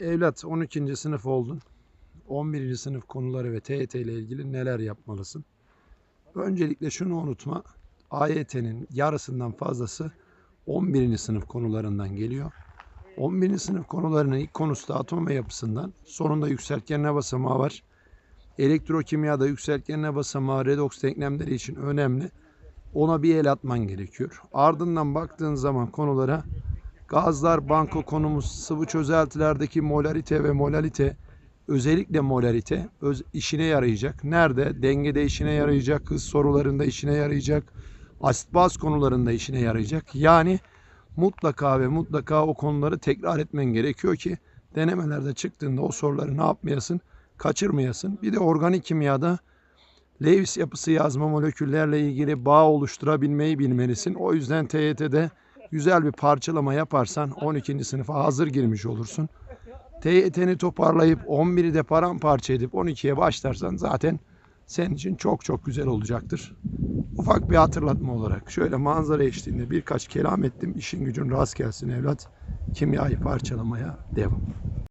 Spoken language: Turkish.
Evlat 12. sınıf oldun. 11. sınıf konuları ve TYT ile ilgili neler yapmalısın? Öncelikle şunu unutma. AYT'nin yarısından fazlası 11. sınıf konularından geliyor. 11. sınıf konularının ilk konusu da atom ve yapısından. Sonunda yükseltgenme basamağı var. Elektrokimyada yükseltgenme basamağı redoks denklemleri için önemli. Ona bir el atman gerekiyor. Ardından baktığın zaman konulara gazlar banko konumuz sıvı çözeltilerdeki molarite ve molalite özellikle molarite öz, işine yarayacak. Nerede? Dengede işine yarayacak, hız sorularında işine yarayacak, asit baz konularında işine yarayacak. Yani mutlaka ve mutlaka o konuları tekrar etmen gerekiyor ki denemelerde çıktığında o soruları ne yapmayasın? Kaçırmayasın. Bir de organik kimyada Lewis yapısı yazma moleküllerle ilgili bağ oluşturabilmeyi bilmelisin. O yüzden TYT'de güzel bir parçalama yaparsan 12. sınıfa hazır girmiş olursun. TYT'ni toparlayıp 11'i de paramparça edip 12'ye başlarsan zaten senin için çok çok güzel olacaktır. Ufak bir hatırlatma olarak şöyle manzara eşliğinde birkaç kelam ettim. İşin gücün rast gelsin evlat. Kimyayı parçalamaya devam.